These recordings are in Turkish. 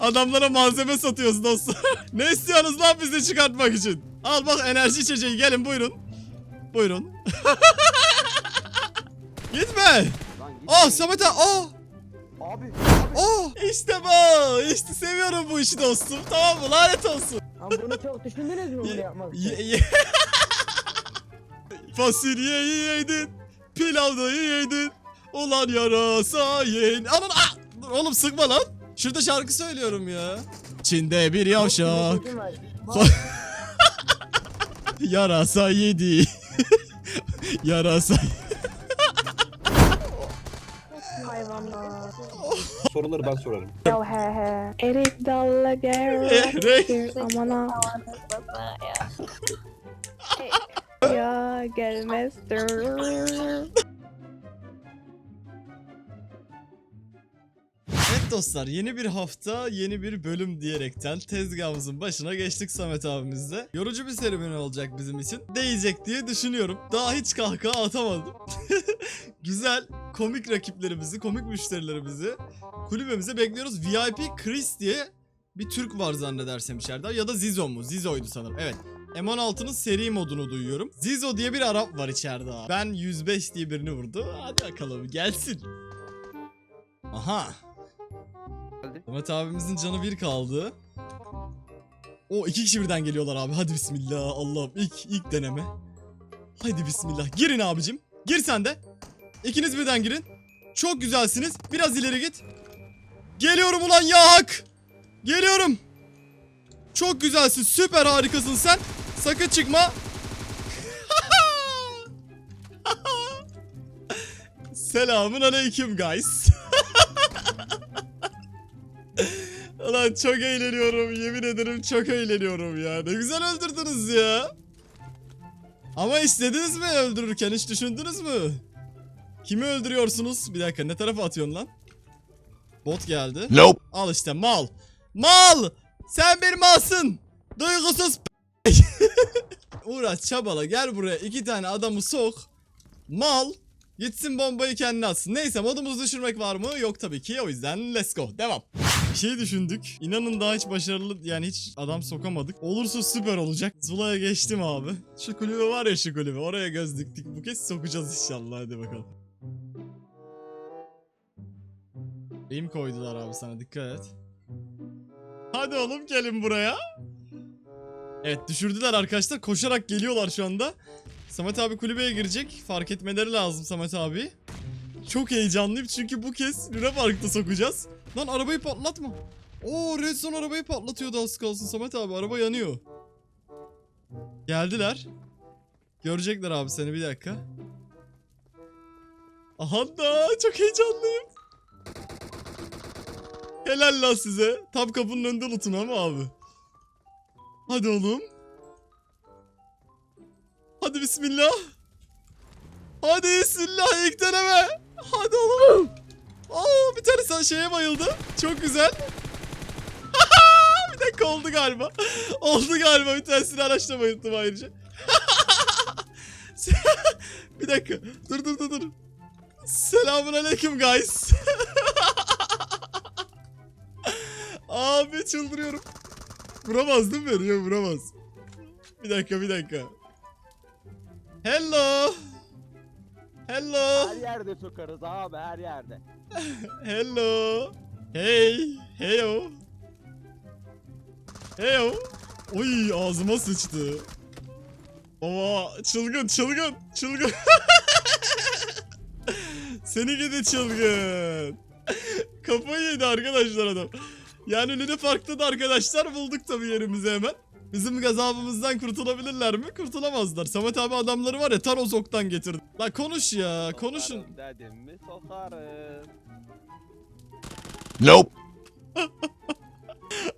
Adamlara malzeme satıyoruz dostlar. ne istiyorsunuz lan bizi çıkartmak için? Al bak enerji içeceği gelin buyurun. Buyurun. Gitme. Git. Aa Samet abi. Aa. Abi. Oh işte bu. İşte seviyorum bu işi dostum. Tamam mı? Lanet olsun. Ama bunu çok düşündünüz mü bunu yapmak için? ye- ye- Fasulyeyi yedin. Pilavdayı yedin. Ulan yarasa yiyin. Anan ah! Oğlum sıkma lan. Şurada şarkı söylüyorum ya. Çin'de bir yavşak. Yarasa yedi. yarasa. Hayvanlar. Soruları ben sorarım. Yo he he. Erik Erik. gel. Aman ha. Ya gelmezdir. Dostlar yeni bir hafta yeni bir bölüm diyerekten tezgahımızın başına geçtik Samet abimizle. Yorucu bir serüven olacak bizim için. Değecek diye düşünüyorum. Daha hiç kahkaha atamadım. Güzel komik rakiplerimizi, komik müşterilerimizi kulübemize bekliyoruz. VIP Chris diye bir Türk var zannedersem içeride ya da Zizo mu? Zizo'ydu sanırım. Evet. M16'nın seri modunu duyuyorum. Zizo diye bir Arap var içeride abi. Ben 105 diye birini vurdu. Hadi bakalım gelsin. Aha. Samet abimizin canı bir kaldı. O iki kişi birden geliyorlar abi. Hadi bismillah. Allah'ım ilk ilk deneme. Hadi bismillah. Girin abicim. Gir sen de. İkiniz birden girin. Çok güzelsiniz. Biraz ileri git. Geliyorum ulan ya hak. Geliyorum. Çok güzelsin. Süper harikasın sen. Sakın çıkma. Selamun aleyküm guys. Ulan çok eğleniyorum. Yemin ederim çok eğleniyorum ya. Ne güzel öldürdünüz ya. Ama istediniz mi öldürürken hiç düşündünüz mü? Kimi öldürüyorsunuz? Bir dakika ne tarafa atıyorsun lan? Bot geldi. Nope. Al işte mal. Mal! Sen bir malsın. Duygusuz Uğraş çabala gel buraya iki tane adamı sok. Mal. Gitsin bombayı kendine atsın. Neyse modumuzu düşürmek var mı? Yok tabii ki. O yüzden let's go. Devam. Şey düşündük. İnanın daha hiç başarılı yani hiç adam sokamadık. Olursa süper olacak. Zula'ya geçtim abi. Şu kulübe var ya şu kulübe. Oraya göz diktik. Bu kez sokacağız inşallah. Hadi bakalım. Eğim koydular abi sana dikkat et. Hadi oğlum gelin buraya. Evet düşürdüler arkadaşlar. Koşarak geliyorlar şu anda. Samet abi kulübeye girecek. Fark etmeleri lazım Samet abi. Çok heyecanlıyım çünkü bu kez Luna Park'ta sokacağız. Lan arabayı patlatma. Oo Redstone arabayı patlatıyordu az kalsın Samet abi. Araba yanıyor. Geldiler. Görecekler abi seni bir dakika. Aha da çok heyecanlıyım. Helal lan size. Tam kapının önünde loot'un ama abi. Hadi oğlum. Hadi bismillah. Hadi bismillah ilk deneme. Hadi oğlum. Aa bir tane şeye bayıldı. Çok güzel. bir dakika oldu galiba. oldu galiba bir tanesini araçla bayıldım ayrıca. bir dakika. Dur dur dur dur. Selamun aleyküm guys. Abi çıldırıyorum. Vuramaz değil mi? Yok vuramaz. Bir dakika bir dakika. Hello. Hello. Her yerde sokarız abi her yerde. Hello. Hey. Heyo. Heyo. Oy ağzıma sıçtı. Baba çılgın çılgın çılgın. Seni gidi çılgın. Kafayı yedi arkadaşlar adam. Yani Luna Park'ta da arkadaşlar bulduk tabii yerimizi hemen. Bizim gazabımızdan kurtulabilirler mi? Kurtulamazlar. Samet abi adamları var ya Tarozok'tan getirdi. La konuş ya konuşun. Sokarım Dedim mi sokarım. Nope.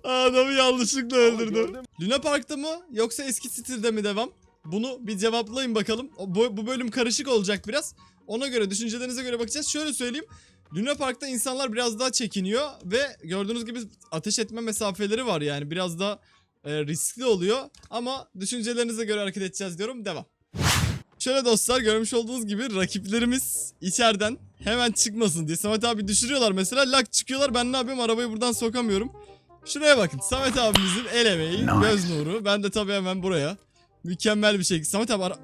Adamı yanlışlıkla öldürdüm. gördün Luna Park'ta mı yoksa eski stilde mi devam? Bunu bir cevaplayın bakalım. O- Bu, bu bölüm karışık olacak biraz. Ona göre düşüncelerinize göre bakacağız. Şöyle söyleyeyim. Luna Park'ta insanlar biraz daha çekiniyor ve gördüğünüz gibi ateş etme mesafeleri var yani biraz daha e, riskli oluyor ama düşüncelerinize göre hareket edeceğiz diyorum. Devam. Şöyle dostlar görmüş olduğunuz gibi rakiplerimiz içeriden hemen çıkmasın diye. Samet abi düşürüyorlar mesela lak çıkıyorlar ben ne yapıyorum arabayı buradan sokamıyorum. Şuraya bakın. Samet abimizin el emeği, göz nuru. Ben de tabii hemen buraya. Mükemmel bir şekilde. Samet abi ara...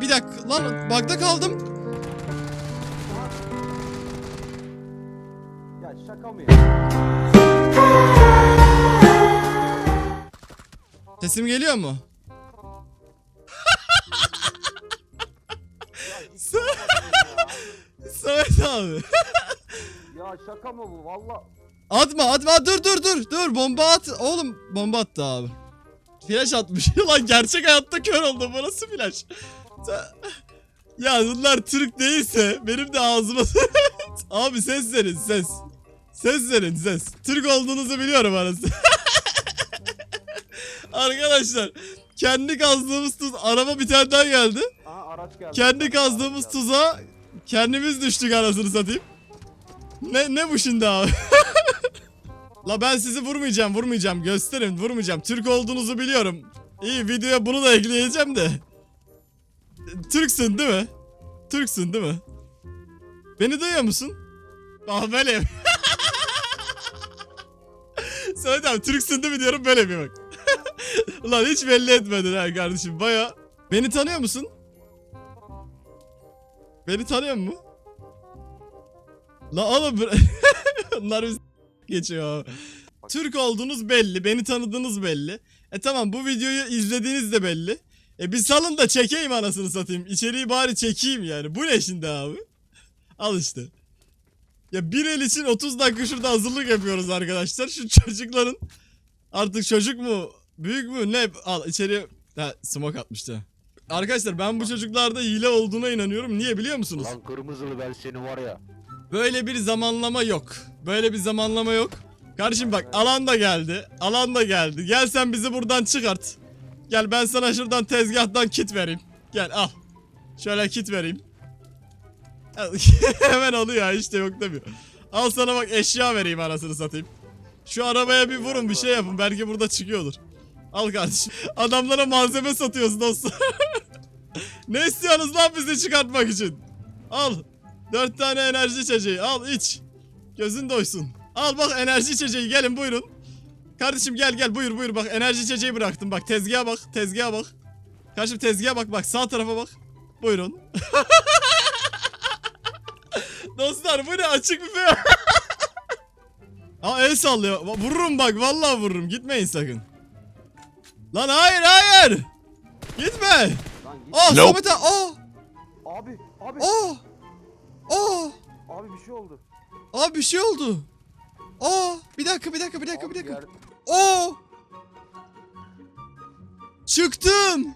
Bir dakika lan bagda kaldım. Ya şaka mı ya? Sesim geliyor mu? Samet abi. Ya şaka mı bu valla? Atma atma dur dur dur dur bomba at. Oğlum bomba attı abi. Flash atmış. Lan gerçek hayatta kör oldu. Bu nasıl flash? Ya bunlar Türk değilse benim de ağzıma... abi ses verin ses. Ses verin ses. Türk olduğunuzu biliyorum arası. Arkadaşlar kendi kazdığımız tuz araba bir tane daha geldi. Aha araç geldi. Kendi Araç kazdığımız geldi. tuzağa kendimiz düştük anasını satayım. Ne ne bu şimdi abi? La ben sizi vurmayacağım, vurmayacağım. Gösterin, vurmayacağım. Türk olduğunuzu biliyorum. İyi videoya bunu da ekleyeceğim de. Türksün değil mi? Türksün değil mi? Beni duyuyor musun? Ah böyle yap- Söyle abi Türksün değil mi diyorum böyle bir bak. Ulan hiç belli etmedin ha kardeşim baya. Beni tanıyor musun? Beni tanıyor mu? La oğlum Bunlar biz geçiyor. Türk olduğunuz belli, beni tanıdığınız belli. E tamam bu videoyu izlediğiniz de belli. E bir salın da çekeyim anasını satayım. İçeriği bari çekeyim yani. Bu ne şimdi abi? Al işte. Ya bir el için 30 dakika şurada hazırlık yapıyoruz arkadaşlar. Şu çocukların artık çocuk mu büyük mü ne al içeriye ha smoke atmıştı. Arkadaşlar ben bu çocuklarda hile olduğuna inanıyorum. Niye biliyor musunuz? Lan kırmızılı ben seni var ya. Böyle bir zamanlama yok. Böyle bir zamanlama yok. Kardeşim bak alan da geldi. Alan da geldi. Gel sen bizi buradan çıkart. Gel ben sana şuradan tezgahtan kit vereyim. Gel al. Şöyle kit vereyim. Hemen alıyor işte yok demiyor. Al sana bak eşya vereyim anasını satayım. Şu arabaya bir vurun bir şey yapın. Belki burada çıkıyordur. Al kardeşim. Adamlara malzeme satıyorsun dostum. ne istiyorsunuz lan bizi çıkartmak için? Al. Dört tane enerji içeceği al iç. Gözün doysun. Al bak enerji içeceği gelin buyurun. Kardeşim gel gel buyur buyur bak enerji içeceği bıraktım bak tezgaha bak tezgaha bak. Kardeşim tezgaha bak bak sağ tarafa bak. Buyurun. Dostlar bu ne açık büfe. Aa el sallıyor. Vururum bak vallahi vururum gitmeyin sakın. Lan hayır hayır. Gitme. Lan git. Aa Nope. Samet abi. Aa. Abi abi Aa. Aa. abi bir şey oldu. Aa bir şey oldu. Aa bir dakika bir dakika bir dakika Abi bir dakika. yer- Oo. Çıktım.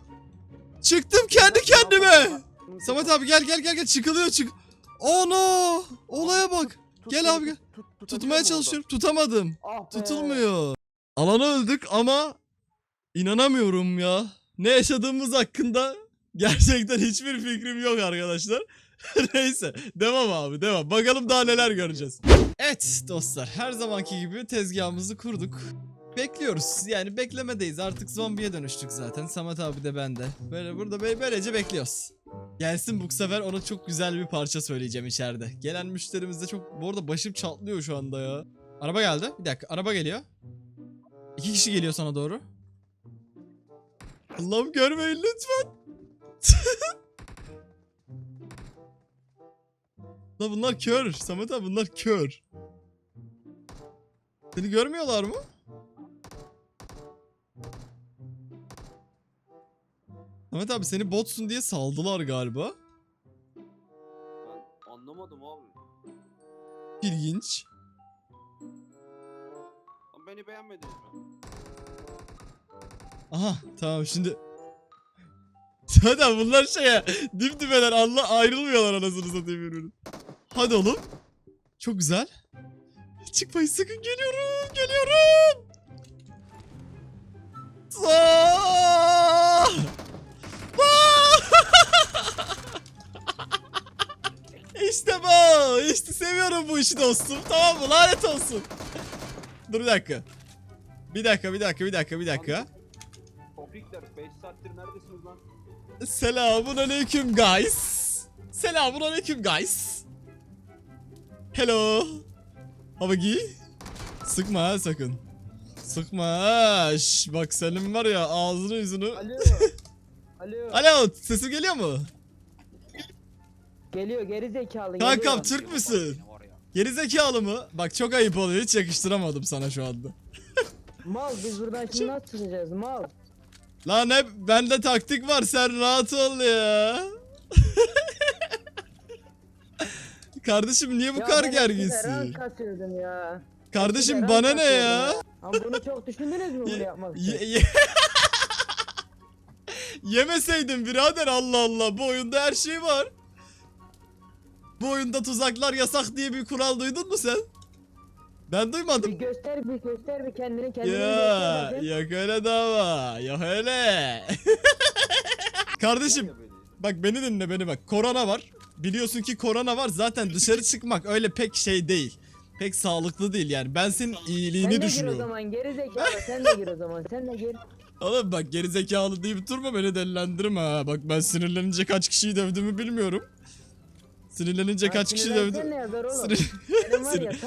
Çıktım kendi kendime. Samet abi gel gel gel gel çıkılıyor çık. Oh no. Olaya bak. Tut gel beni, abi, gel. tut- tut- tutabiliyor Tutmaya musun çalışıyorum. Tutamadım. Ah be. Tutulmuyor. Alana öldük ama inanamıyorum ya. Ne yaşadığımız hakkında gerçekten hiçbir fikrim yok arkadaşlar. Neyse devam abi devam. Bakalım daha neler göreceğiz. Evet dostlar her zamanki gibi tezgahımızı kurduk. Bekliyoruz. Yani beklemedeyiz. Artık zombiye dönüştük zaten. Samet abi de ben de. Böyle burada böyle, böylece bekliyoruz. Gelsin bu sefer ona çok güzel bir parça söyleyeceğim içeride. Gelen müşterimiz de çok... Bu arada başım çatlıyor şu anda ya. Araba geldi. Bir dakika araba geliyor. İki kişi geliyor sana doğru. Allah'ım görmeyin lütfen. La bunlar kör. Samet abi bunlar kör. Seni görmüyorlar mı? Samet abi seni botsun diye saldılar galiba. Ben anlamadım abi. İlginç. Lan Beni beğenmediniz mi? Aha tamam şimdi. Zaten bunlar şeye dip dibeler Allah ayrılmıyorlar anasını satayım birbirine. Hadi oğlum. Çok güzel. Çıkmayın sakın geliyorum geliyorum. Aa! İşte bu. İşte seviyorum bu işi dostum. Tamam mı? Lanet olsun. Dur bir dakika. Bir dakika, bir dakika, bir dakika, bir dakika. Topikler 5 saattir neredesiniz lan? Selamun aleyküm guys. Selamun aleyküm guys. Hello. Havagi. Sıkma ha sakın. Sıkma ha. Şş, bak senin var ya ağzını yüzünü. Alo. Alo. Alo sesim geliyor mu? Geliyor geri zekalı Kankam geliyor. Türk müsün? Gerizekalı mı? Bak çok ayıp oluyor hiç yakıştıramadım sana şu anda. Mal biz buradan şimdi nasıl çıkacağız mal? Lan hep bende taktik var sen rahat ol ya. Kardeşim niye bu Ya kadar ben eskiden gerginsin? rank kasıyordum ya. Kardeşim eskiden bana rank ne ya? kasıyordum Ama bunu çok düşündünüz mü bunu yapmak için? ye- ye- Yemeseydin birader Allah Allah bu oyunda her şey var. Bu oyunda tuzaklar yasak diye bir kural duydun mu sen? Ben Bir duymadım. göster bir göster bir kendini kendini Ya göster bakayım. yok öyle dava. Yok öyle. Kardeşim. Bak beni dinle beni bak. Korona var. Biliyorsun ki korona var. Zaten dışarı çıkmak öyle pek şey değil. Pek sağlıklı değil yani. Ben senin Sen iyiliğini de gir o düşünüyorum. zaman geri zekalı sen de gir o zaman sen de gir. Oğlum bak geri zekalı deyip durma beni delilendirme ha. Bak ben sinirlenince kaç kişiyi dövdüğümü bilmiyorum. Sinirlenince kaç kişi Sinirlensen dövdüm. ne yazar oğlum? Sinir- Benim var ya Sinir-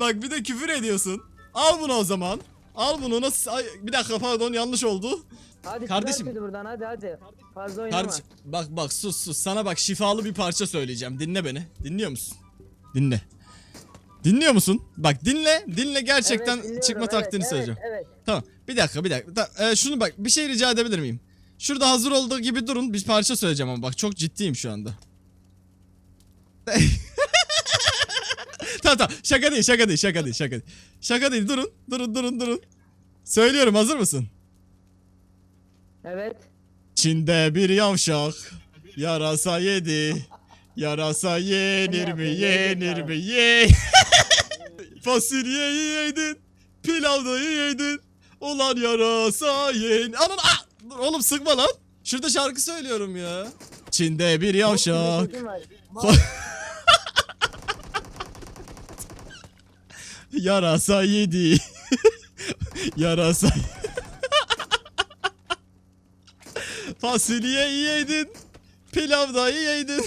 Bak bir de küfür ediyorsun. Al bunu o zaman. Al bunu nasıl... Ay, bir dakika pardon yanlış oldu. Hadi Kardeşim. bizi buradan hadi hadi. Fazla oynama. Kardeşim bak bak sus sus. Sana bak şifalı bir parça söyleyeceğim. Dinle beni. Dinliyor musun? Dinle. Dinliyor musun? Bak dinle. Dinle gerçekten Evet, çıkma evet, taktiğini evet, söyleyeceğim. Evet. Tamam. Bir dakika bir dakika. Ta- e, şunu bak bir şey rica edebilir miyim? Şurada hazır olduğu gibi durun. Bir parça söyleyeceğim ama bak çok ciddiyim şu anda. tamam tamam. Şaka değil şaka değil şaka değil şaka değil. Şaka değil durun. Durun durun durun. Söylüyorum hazır mısın? Evet. Çin'de bir yavşak yarasa yedi. Yarasa yenir mi yenir mi ye. Fasulyeyi yedin. Pilav da yedin. Ulan yarasa yen. Anan ah! Oğlum sıkma lan. Şurada şarkı söylüyorum ya. Çin'de bir yavşak. Sözüm var. Yarasa yedi. Yarasa. Fasulye yedin. Pilav da yedin.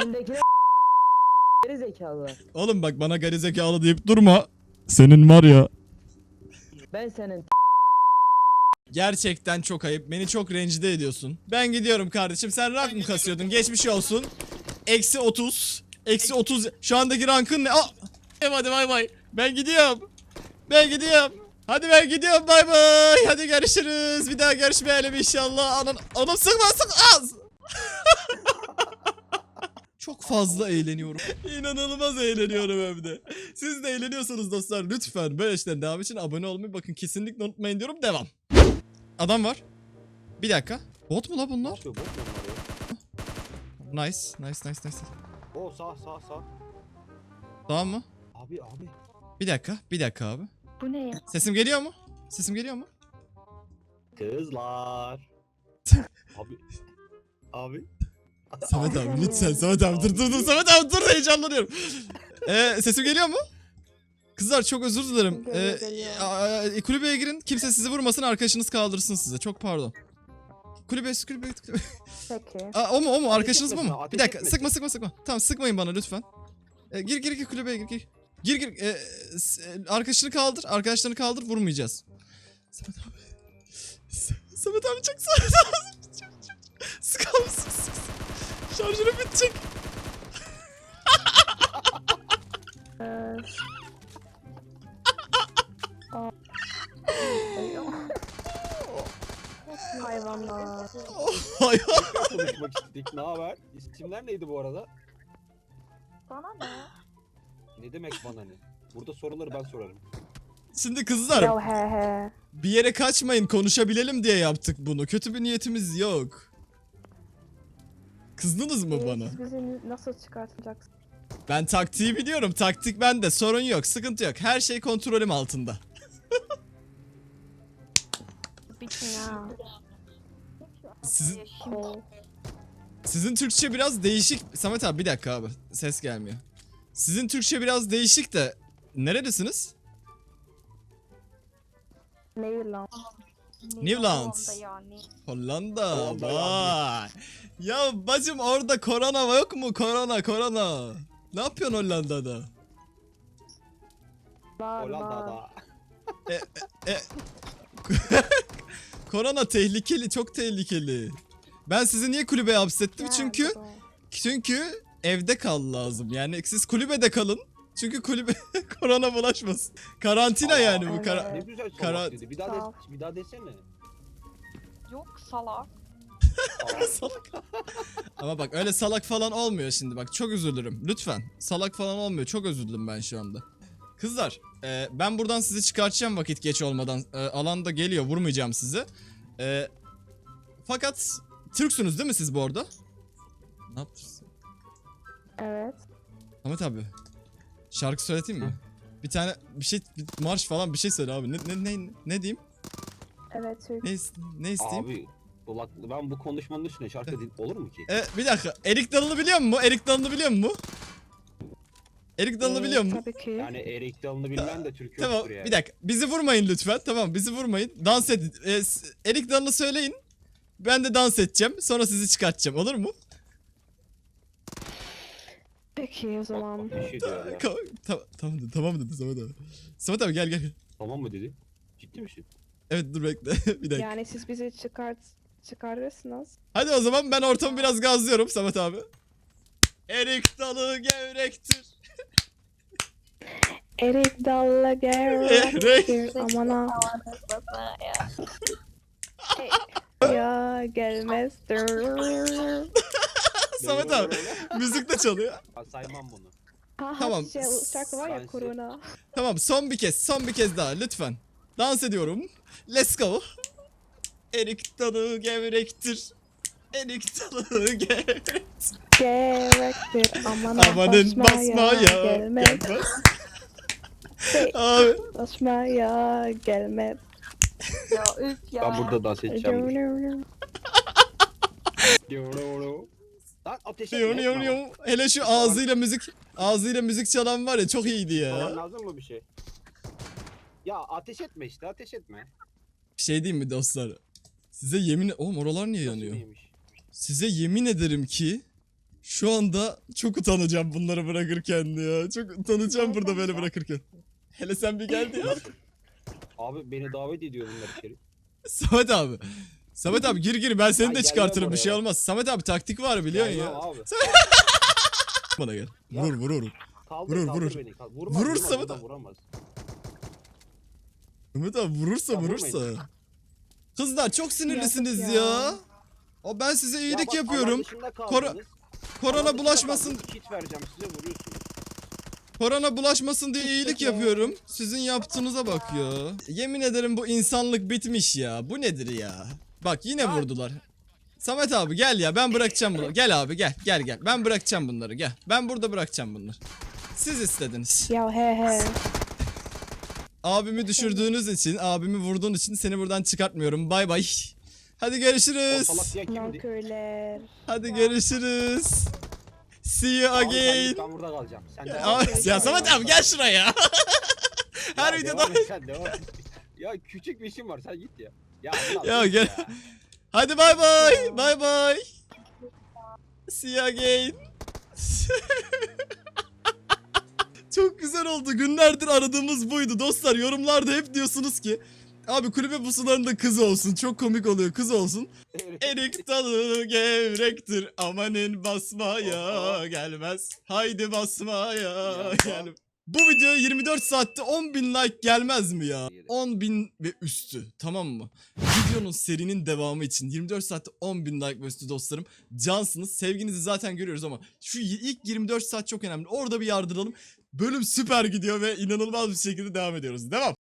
Şimdikiler geri zekalı. Oğlum bak bana gerizekalı deyip durma. Senin var ya. Ben senin Gerçekten çok ayıp. Beni çok rencide ediyorsun. Ben gidiyorum kardeşim. Sen rank mı kasıyordun? Geçmiş olsun. Eksi 30. Eksi 30. Şu andaki rankın ne? Aa! Hadi bay bay. Ben gidiyorum. Ben gidiyorum. Hadi ben gidiyorum bay bay. Hadi görüşürüz. Bir daha görüşmeyelim inşallah. Anan, anam sıkma sık az. Çok fazla eğleniyorum. İnanılmaz eğleniyorum hem de. Siz de eğleniyorsanız dostlar lütfen böyle işlerin devam için abone olmayı bakın kesinlikle unutmayın diyorum. Devam. Adam var. Bir dakika. Bot mu la bunlar? yapıyor? Bot mu onlar ya? Nice. Nice nice nice. Oo sağ sağ sağ. Tamam mı? Abi abi. Bir dakika. Bir dakika abi. Bu ne ya? Sesim geliyor mu? Sesim geliyor mu? Kızlar. abi. Abi. Samet abi lütfen Samet abi dur dur dur Samet abi dur heyecanlanıyorum. Ee, sesim geliyor mu? Kızlar çok özür dilerim. Ee, a- kulübeye girin. Kimse sizi vurmasın. Arkadaşınız kaldırsın size. Çok pardon. Kulübe, kulübe, kulübe. Peki. Aa, o mu o mu? Arkadaşınız bu etmesin, mu? Bir dakika. etmesin. Sıkma sıkma sıkma. Tamam sıkmayın bana lütfen. Ee, gir gir gir kulübeye gir gir. Gir gir. Ee, e, arkadaşını kaldır. Arkadaşlarını kaldır. Vurmayacağız. Samet abi. Samet abi çek Samet abi. Çok, çok. Sıkar mısın? Şarjörü bitecek. Hayvanlar. Hay Konuşmak istedik. Ne haber? İsimler neydi bu arada? Bana ne? Ne demek bana ne? Burada soruları ben sorarım. Şimdi kızlar Ya he he. bir yere kaçmayın konuşabilelim diye yaptık bunu. Kötü bir niyetimiz yok. Kızdınız mı bana? Siz bizi nasıl çıkartacaksınız? Ben taktiği biliyorum. Taktik bende. Sorun yok. Sıkıntı yok. Her şey kontrolüm altında. Bitin ya. Sizin, sizin Türkçe biraz değişik. Samet abi bir dakika abi. Ses gelmiyor. Sizin Türkçe biraz değişik de nerelisiniz? Neyland. Newland. Hollanda yani. Hollanda. Hollanda Vay. Ya bacım orada korona yok mu? Korona korona. Ne yapıyorsun Hollanda'da? Var var. Hollanda'da. E, e, e. Korona tehlikeli, çok tehlikeli. Ben sizi niye kulübeye hapsettim? Çünkü çünkü evde kal lazım. Yani siz kulübede kalın. Çünkü kulübe korona bulaşmasın. Karantina Aa, yani bu kara Ne güzel Kara- dedi. Bir daha, Sağ ol. de, bir daha desene. Yok salak. Salak. Ama bak öyle salak falan olmuyor şimdi bak çok üzülürüm. Lütfen. Salak falan olmuyor. Çok üzüldüm ben şu anda. Kızlar e, ben buradan sizi çıkartacağım vakit geç olmadan. E, alanda geliyor vurmayacağım sizi. E, fakat Türksünüz değil mi siz bu arada? Ne yapıyorsun? Evet. Ahmet abi. Şarkı söyleteyim mi? Bir tane bir şey bir marş falan bir şey söyle abi. Ne ne ne, ne diyeyim? Evet Türk. Ne ne isteyeyim? Abi kulak, ben bu konuşmanın üstüne şarkı din- olur mu ki? E, bir dakika. Erik Dalı'nı biliyor musun? Erik Dalı'nı biliyor musun? Erik Dalı'nı Ee, biliyor musun? Tabii ki. Yani Erik Dalı'nı bilmem de Türk Tamam yoktur yani. bir dakika. Bizi vurmayın lütfen. Tamam bizi vurmayın. Dans edin. E, Erik Dalı'nı söyleyin. Ben de dans edeceğim. Sonra sizi çıkartacağım. Olur mu? Peki o zaman. Bir şey diyor ya. Ka- tamam, tamam dedi. Tamam dedi Samet abi. Samet abi gel gel. gel. Tamam mı dedi? Ciddi misin? Evet dur bekle. bir dakika. Yani siz bizi çıkart çıkarırsınız. Hadi o zaman ben ortamı biraz gazlıyorum Samet abi. Erik Dalı gevrektir. Erik dalla Erik. gerekir amana. ya gelmezdir. Samet abi. Müzik de çalıyor. Ben saymam bunu. Ha, Tamam. Şey, şarkı var ya korona. Tamam son bir kez. Son bir kez daha lütfen. Dans ediyorum. Let's go. Erik dalı gevrektir. Erik dalı gevrektir. Gerektir amana. Amanın basmaya gelmez. gelmez. Hey, Abi basmaya gelmez. Ya üf ya. Ben burada dans edeceğim. Lan ateş yum, etme yum. Hele şu ağzıyla müzik ağzıyla müzik çalan var ya çok iyiydi ya. lazım mı bir şey? Ya ateş etme işte ateş etme. Bir şey diyeyim mi dostlar? Size yemin Oğlum oralar niye Nasıl yanıyor? neymiş? Size yemin ederim ki şu anda çok utanacağım bunları bırakırken ya. Çok utanacağım burada böyle bırakırken. Hele sen bir geldi ya. Abi beni davet ediyor bunlar içeri. Samet abi. Samet abi gir gir ben seni de çıkartırım bir şey olmaz. Samet abi taktik var biliyorsun ya. Abi. Bana gel. Vurur vurur. Kaldır, Vurur, kaldır vurur. beni. Kaldır. Vurmaz, Vurur vurmaz, Samet abi. Vuramaz. Samet abi vurursa Ya vurursa. vurmayın. Kızlar çok sinirlisiniz ya. ya. O ben size Ya iyilik bak, yapıyorum. Kora- Korona bulaşmasın. kaldınız, Kit vereceğim size vuruyorsunuz. Korona bulaşmasın diye iyilik yapıyorum. Sizin yaptığınıza bak ya. Yemin ederim bu insanlık bitmiş ya. Bu nedir ya? Bak yine vurdular. Samet abi gel ya ben bırakacağım bunu. Gel abi gel gel gel. Ben bırakacağım bunları gel. Ben burada bırakacağım bunları. Siz istediniz. Ya he he. Abimi düşürdüğünüz için, abimi vurduğun için seni buradan çıkartmıyorum. Bay bay. Hadi görüşürüz. salak ya kimdi? Nankörler. Hadi görüşürüz. See you again. git, Ben burada kalacağım. Sen devam Abi, et. ya Samet abi gel şuraya. Her videoda devam et, sen devam et. Ya küçük bir işim var sen git ya. Ya, Ya gel. Hadi bay bay. Bay bay. See you again. Çok güzel oldu. Günlerdir aradığımız buydu. Dostlar yorumlarda hep diyorsunuz ki Abi kulübe pusularında kız olsun. Çok komik oluyor. Kız olsun. Erik dalı gevrektir. Amanın basmaya gelmez. Haydi basmaya gel. Bu videoya 24 saatte 10 bin like gelmez mi ya? 10 bin ve üstü tamam mı? Videonun serinin devamı için 24 saatte 10 bin like ve üstü dostlarım. Cansınız. Sevginizi zaten görüyoruz ama şu ilk 24 saat çok önemli. Orada bir yardıralım. Bölüm süper gidiyor ve inanılmaz bir şekilde devam ediyoruz. Devam.